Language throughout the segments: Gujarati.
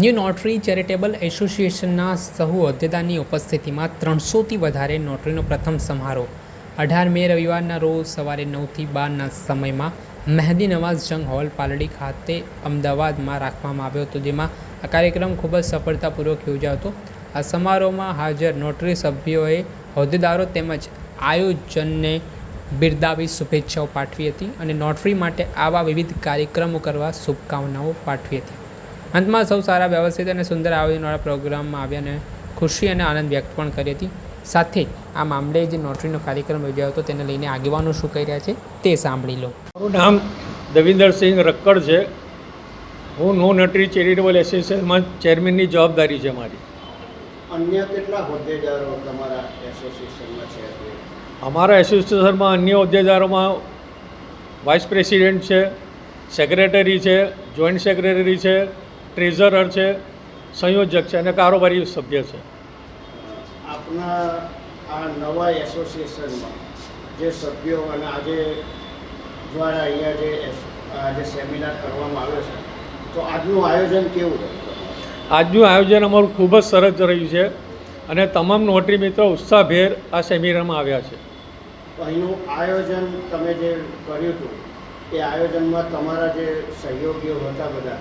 ન્યૂ નોટરી ચેરિટેબલ એસોસિએશનના સહુ હોદ્દેદારની ઉપસ્થિતિમાં ત્રણસોથી વધારે નોટરીનો પ્રથમ સમારોહ. અઢાર મે રવિવારના રોજ સવારે નવથી બારના સમયમાં મહેદી નવાઝ જંગ હોલ પાલડી ખાતે અમદાવાદમાં રાખવામાં આવ્યો હતો. જેમાં આ કાર્યક્રમ ખૂબ જ સફળતાપૂર્વક યોજાયો હતો. આ સમારોહમાં હાજર નોટરી સભ્યોએ હોદ્દેદારો તેમજ આયોજનને બિરદાવી શુભેચ્છાઓ પાઠવી હતી અને નોટરી માટે આવા વિવિધ કાર્યક્રમો કરવા શુભકામનાઓ પાઠવી હતી. અંતમાં સૌ સારા વ્યવસ્થિત અને સુંદર આયોજનવાળા પ્રોગ્રામમાં આવ્યા અને ખુશી અને આનંદ વ્યક્ત પણ કરી હતી. સાથે આ મામલે જે નોટરીનો કાર્યક્રમ યોજાયો હતો તેને લઈને આગેવાનો શું કહી રહ્યા છે તે સાંભળી લો. મારું નામ દવિન્દરસિંહ રક્કડ છે. હું નો નોટરી ચેરિટેબલ એસોસિએશનમાં ચેરમેનની જવાબદારી છે મારી. અન્ય કેટલા હોદ્દેદારો તમારા એસોસિએશનમાં છે અમારા એસોસિએશનમાં અન્ય હોદ્દેદારોમાં વાઇસ પ્રેસિડેન્ટ છે સેક્રેટરી છે જોઈન્ટ સેક્રેટરી છે ટ્રેઝરર છે સંયોજક છે અને કારોબારી સભ્ય છે. આપના આ નવા એસોસિએશનમાં જે સભ્યો અને આજે દ્વારા અહીંયા જે આજે સેમિનાર કરવામાં આવ્યો છે તો આજનું આયોજન કેવું આજનું આયોજન અમારું ખૂબ જ સરસ રહ્યું છે અને તમામ નોટરી મિત્રો ઉત્સાહભેર આ સેમિનારમાં આવ્યા છે. અહીંનું આયોજન તમે જે કર્યું હતું એ આયોજનમાં તમારા જે સહયોગીઓ હતા બધા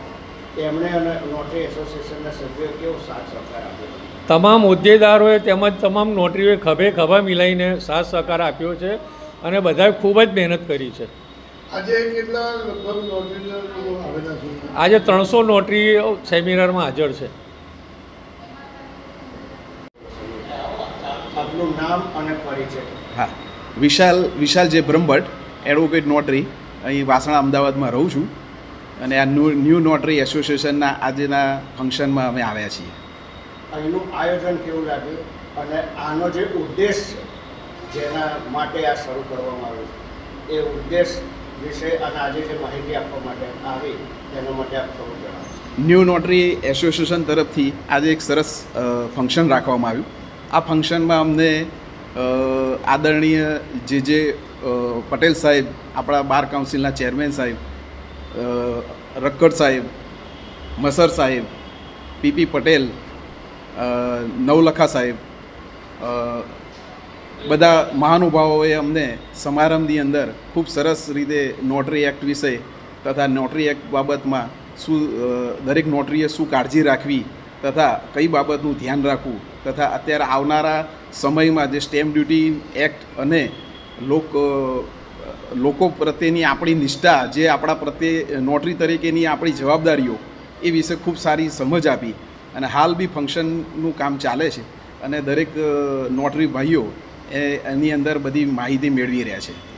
એમણે અને નોટરી એસોસિએશનના સભ્યોએ કેવો સાથ સહકાર આપ્યો? તમામ હોદ્દેદારોએ તેમજ તમામ નોટરીઓએ ખભે ખભા મિલાઈને સાથ સહકાર આપ્યો છે અને બધાએ ખૂબ જ મહેનત કરી છે. આજે કેટલા લગભગ નોટરીના લોકો આવેલા છે? આજે ત્રણસો નોટરીઓ સેમિનારમાં હાજર છે. આપનું નામ અને પરિચય. હા વિશાલ વિશાલ જે બ્રહ્મભટ્ટ એડવોકેટ નોટરી અહીં વાસણા અમદાવાદમાં રહું છું. અને આ ન્યૂ ન્યૂ નોટરી એસોસિએશનના આજના ફંક્શનમાં અમે આવ્યા છીએ. અહીંનું આયોજન કેવું લાગ્યું અને આનો જે ઉદ્દેશ છે જેના માટે આ શરૂ કરવામાં આવ્યું એ ઉદ્દેશ વિશે અને આજે જે માહિતી આપવા માટે આવી તેના માટે આપ થોડું જણાવશો ન્યૂ નોટરી એસોસિએશન તરફથી આજે એક સરસ ફંક્શન રાખવામાં આવ્યું. આ ફંક્શનમાં અમને આદરણીય જે જે પટેલ સાહેબ આપણા બાર કાઉન્સિલના ચેરમેન સાહેબ રક્કડ સાહેબ, મસર સાહેબ, પીપી પટેલ નવલખા સાહેબ બધા મહાનુભાવોએ અમને સમારંભની અંદર ખૂબ સરસ રીતે નોટરી એક્ટ વિશે તથા નોટરી એક્ટ બાબતમાં શું દરેક નોટરીએ શું કાળજી રાખવી તથા કઈ બાબતનું ધ્યાન રાખવું તથા અત્યારે આવનારા સમયમાં જે સ્ટેમ્પ ડ્યુટી એક્ટ અને લોક લોકો પ્રત્યેની આપણી નિષ્ઠા જે આપણા પ્રત્યે નોટરી તરીકેની આપણી જવાબદારીઓ એ વિશે ખૂબ સારી સમજ આપી. અને હાલ બી ફંક્શનનું કામ ચાલે છે. અને દરેક નોટરી ભાઈઓ એ એની અંદર બધી માહિતી મેળવી રહ્યા છે.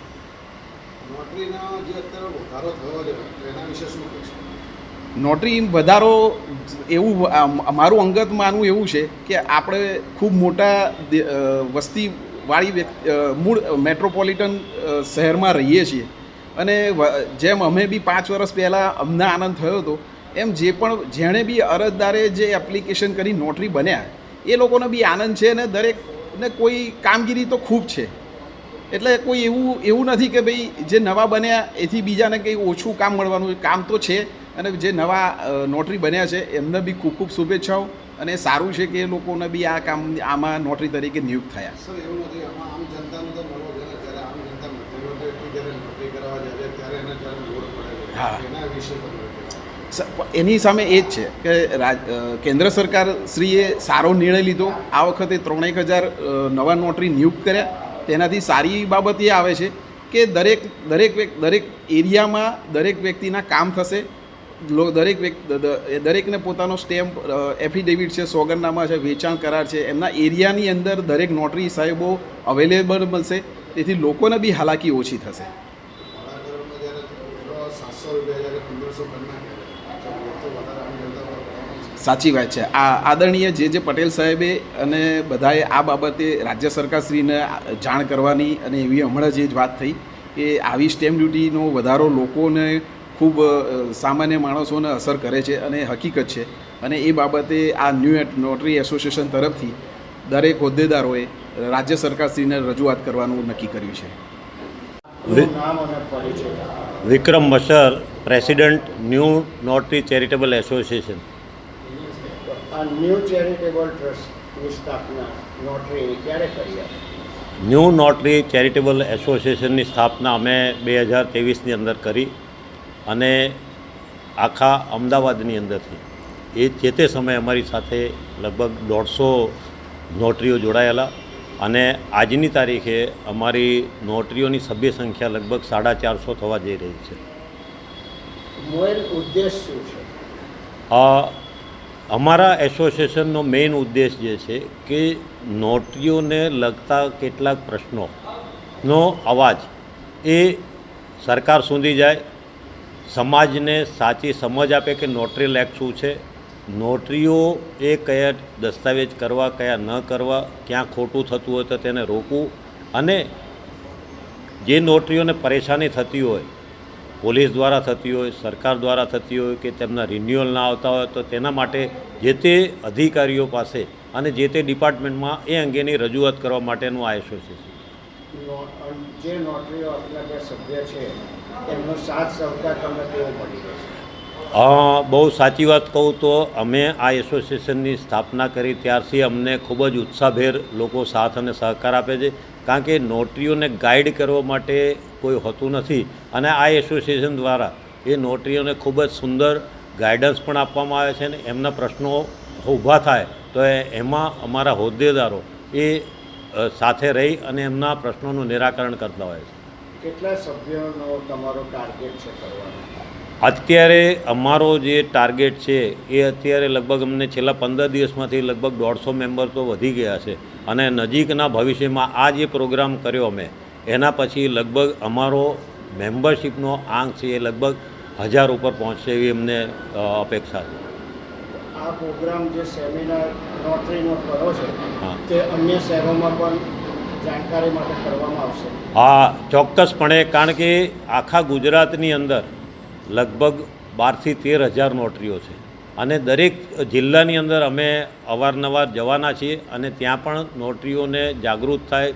નોટરી વધારો એવું મારું અમારું અંગત માનવું એવું છે કે આપણે ખૂબ મોટા દે- વ્યક્તિ મૂળ મેટ્રોપોલિટન શહેરમાં રહીએ છીએ. અને જેમ અમે બી પાંચ વર્ષ પહેલાં અમને આનંદ થયો હતો, એમ જે પણ, જેણે બી અરજદારે જે એપ્લિકેશન કરી, નોટરી બન્યા, એ લોકોનો બી આનંદ છે અને દરેકને કોઈ કામગીરી તો ખૂબ છે. એટલે કોઈ એવું એવું નથી કે ભાઈ જે નવા બન્યા, એથી બીજાને કંઈ ઓછું કામ મળવાનું, કામ તો છે અને જે નવા નોટરી બન્યા છે એમને બી ખૂબ ખૂબ શુભેચ્છાઓ અને સારું છે કે એ લોકોને બી આ કામ આમાં નોટરી તરીકે નિયુક્ત થયા. સર એવું નથી. આમાં જનતાનું તો એને સામે એ જ છે કે કેન્દ્ર સરકાર શ્રીએ સારો નિર્ણય લીધો. આ વખતે ત્રણેક હજાર નવા નોટરી નિયુક્ત કર્યા. તેનાથી સારી બાબત એ આવે છે કે દરેક દરેક દરેક એરિયામાં દરેક વ્યક્તિના કામ થશે. દરેક વ્યક્તિ દરેકને પોતાનો સ્ટેમ્પ એફિડેવિટ છે, સોગંદનામા છે, વેચાણ કરાર છે, એમના એરિયાની અંદર દરેક નોટરી સાહેબો અવેલેબલ મળશે, તેથી લોકોને બી હાલાકી ઓછી થશે. સાચી વાત છે આ આદરણીય જે જે પટેલ સાહેબે અને બધાએ આ બાબતે રાજ્ય સરકારશ્રીને જાણ કરવાની અને એવી હમણાં જે જ વાત થઈ કે આવી સ્ટેમ્પ ડ્યુટીનો વધારો લોકોને ખૂબ સામાન્ય માણસોને અસર કરે છે અને હકીકત છે. અને એ બાબતે આ ન્યૂ નોટરી એસોસિએશન તરફથી દરેક હોદ્દેદારોએ રાજ્ય સરકારશ્રીને રજૂઆત કરવાનું નક્કી કર્યું છે. Vikram Masar president new notary charitable association. New charitable ટ્રસ્ટની સ્થાપના નોટરીની ક્યારે કરી ન્યૂ નોટરી ચેરિટેબલ એસોસિએશનની સ્થાપના અમે બે હજાર ત્રેવીસની અંદર કરી. અને આખા અમદાવાદની અંદરથી. એ જે તે સમયે અમારી સાથે લગભગ દોઢસો નોટરીઓ જોડાયેલા અને આજની તારીખે અમારી નોટરીઓની સભ્ય સંખ્યા લગભગ સાડા ચારસો થવા જઈ રહી છે. મૂળ ઉદ્દેશ શું છે? અમારા એસોસિએશનનો મેઇન ઉદ્દેશ જે છે કે નોટરીઓને લગતા કેટલાક પ્રશ્નોનો અવાજ એ સરકાર સુધી જાય સમાજને સાચી સમજ આપે કે નોટરી લેક શું છે? નોટરીઓ એ કયા દસ્તાવેજ કરવા, કયા ન કરવા, ક્યાં ખોટું થતું હોય તો તેને રોકવું અને જે નોટરીઓને પરેશાની થતી હોય, પોલીસ દ્વારા થતી હોય, સરકાર દ્વારા થતી હોય કે તેમના રિન્યુઅલ ના આવતા હોય તો તેના માટે જે તે અધિકારીઓ પાસે અને જે તે ડિપાર્ટમેન્ટમાં એ અંગેની રજૂઆત કરવા માટેનું આ નો- જે નોટરીઓ આપણા જે સભ્ય છે, એમનો સાથ સહકાર તમને કેવો મળી રહેશે? બહુ સાચી વાત કહું તો અમે આ એસોસિએશનની સ્થાપના કરી ત્યારથી અમને ખૂબ જ ઉત્સાહભેર લોકો સાથ અને સહકાર આપે છે. કારણ કે નોટરીઓને ગાઈડ કરવા માટે કોઈ હોતું નથી અને આ એસોસિએશન દ્વારા એ નોટરીઓને ખૂબ જ સુંદર ગાઈડન્સ પણ આપવામાં આવે છે અને એમના પ્રશ્નો ઊભા થાય તો એમાં અમારા હોદ્દેદારો એ સાથે રહી અને એમના પ્રશ્નોનું નિરાકરણ કરતા હોય છે. કેટલા સભ્યોનો તમારો ટાર્ગેટ છે કરવાનો? અત્યારે અમારો જે ટાર્ગેટ છે એ અત્યારે લગભગ અમને છેલ્લા પંદર દિવસમાંથી લગભગ દોઢસો મેમ્બર તો વધી ગયા છે. અને નજીકના ભવિષ્યમાં આ જે પ્રોગ્રામ કર્યો અમે એના પછી લગભગ અમારો મેમ્બરશીપનો આંક છે એ લગભગ હજાર ઉપર પહોંચશે એવી અમને અપેક્ષા છે. આ પ્રોગ્રામ જે સેમિનાર નોટરીનો કરો છે હા. તે અન્ય શહેરોમાં પણ જાણકારી માટે કરવામાં આવશે. હા ચોક્કસપણે કારણ કે આખા ગુજરાતની અંદર લગભગ બારથી તેર હજાર નોટરીઓ છે. અને દરેક જિલ્લાની અંદર અમે અવારનવાર જવાના છીએ અને ત્યાં પણ નોટરીઓને જાગૃત થાય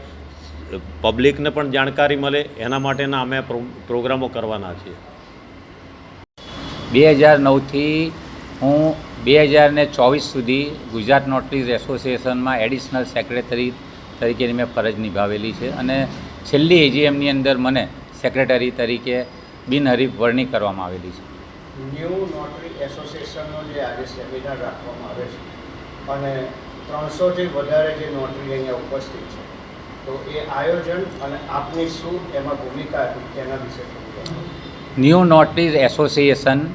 પબ્લિકને પણ જાણકારી મળે એના માટેના અમે પ્રો- પ્રોગ્રામો કરવાના છીએ. બે હજાર નવથી હું બે હજાર ને ચોવીસ સુધી ગુજરાત નોટરીઝ એસોસિએશનમાં એડિશનલ સેક્રેટરી તરીકેની મેં ફરજ નિભાવેલી છે અને છેલ્લી એજીએમની અંદર મને સેક્રેટરી તરીકે બિનહરીફ વરણી કરવામાં આવેલી છે. ન્યૂ નોટરી એસોસિએશનનો જે આજે સેમિનાર રાખવામાં આવે છે અને ત્રણસોથી વધારે જે નોટરી અહીંયા ઉપસ્થિત છે. તો એ આયોજન અને આપની શું એમાં ભૂમિકા હતી તેના વિશે ન્યૂ નોટરીઝ એસોસિએશન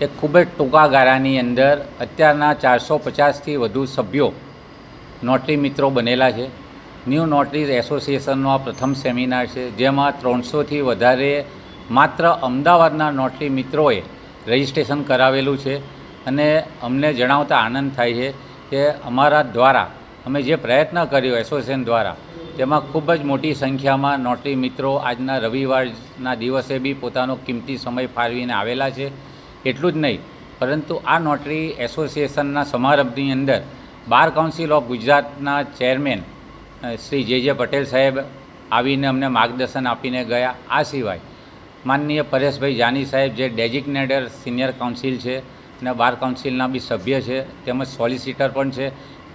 એ ખૂબ જ ટૂંકા ગાળાની અંદર અત્યારના ચારસો પચાસથી વધુ સભ્યો નોટરી મિત્રો બનેલા છે. ન્યૂ નોટરીઝ એસોસિએશનનો આ પ્રથમ સેમિનાર છે, જેમાં ત્રણસોથી વધારે માત્ર અમદાવાદના નોટરી મિત્રોએ રજિસ્ટ્રેશન કરાવેલું છે. અને અમને જણાવતા આનંદ થાય છે કે અમારા દ્વારા, અમે જે પ્રયત્ન કર્યો એસોસિએશન દ્વારા, તેમાં ખૂબ જ મોટી સંખ્યામાં નોટરી મિત્રો આજના રવિવારના દિવસે બી પોતાનો કિંમતી સમય ફાળવીને આવેલા છે. એટલું જ નહીં. પરંતુ આ નોટરી એસોસિએશનના સમારંભની અંદર બાર કાઉન્સિલ ઓફ ગુજરાતના chairman Shri J J Patel સાહેબ આવીને અમને માર્ગદર્શન આપીને ગયા. આ સિવાય માનનીય પરેશભાઈ જાની સાહેબ જે ડેઝિગ્નેટર સિનિયર કાઉન્સિલ છે અને બાર કાઉન્સિલના બી સભ્ય છે, તેમજ સોલિસિટર પણ છે,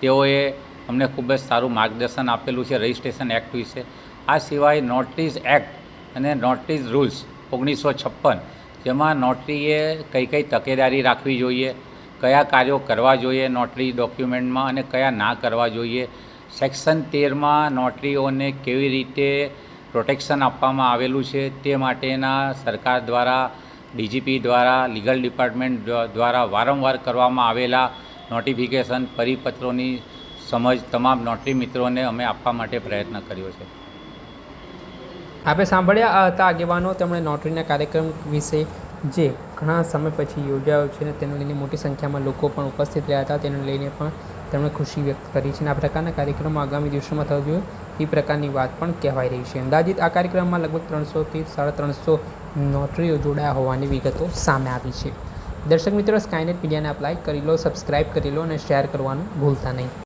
તેઓએ અમને ખૂબ જ સારું માર્ગદર્શન આપેલું છે રજિસ્ટ્રેશન એક્ટ વિશે. આ સિવાય નોટરીઝ એક્ટ અને નોટરીઝ રૂલ્સ ઓગણીસો છપ્પન જેમાં નોટરીએ કઈ કઈ તકેદારી રાખવી જોઈએ, કયા કાર્યો કરવા જોઈએ નોટરી ડોક્યુમેન્ટમાં અને કયા ના કરવા જોઈએ, સેક્શન તેરમાં નોટરીઓને કેવી રીતે પ્રોટેક્શન આપવામાં આવેલું છે તે માટેના સરકાર દ્વારા, ડીજીપી દ્વારા, લીગલ ડિપાર્ટમેન્ટ દ્વારા વારંવાર કરવામાં આવેલા નોટિફિકેશન પરિપત્રોની સમજ તમામ નોટરી મિત્રોને અમે આપવા માટે પ્રયત્ન કર્યો છે. આપણે સાંભળ્યા હતા આગેવાનો. તેમણે નોટરીના કાર્યક્રમ વિશે જે ઘણા સમય પછી યોજાયો છે અને તેને લઈને મોટી સંખ્યામાં લોકો પણ ઉપસ્થિત રહ્યા હતા. તેને લઈને પણ તેમણે ખુશી વ્યક્ત કરી છે અને આ પ્રકારના કાર્યક્રમો આગામી દિવસોમાં થવા જોઈએ એ પ્રકારની વાત પણ કહેવાઈ રહી છે. અંદાજિત આ કાર્યક્રમમાં લગભગ ત્રણસોથી સાડા ત્રણસો નોટરીઓ જોડાયા હોવાની વિગતો સામે આવી છે. દર્શક મિત્રો સ્કાયનેટ મીડિયાને આપ લાઈક કરી લો સબસ્ક્રાઇબ કરી લો અને શેર કરવાનું ભૂલતા નહીં.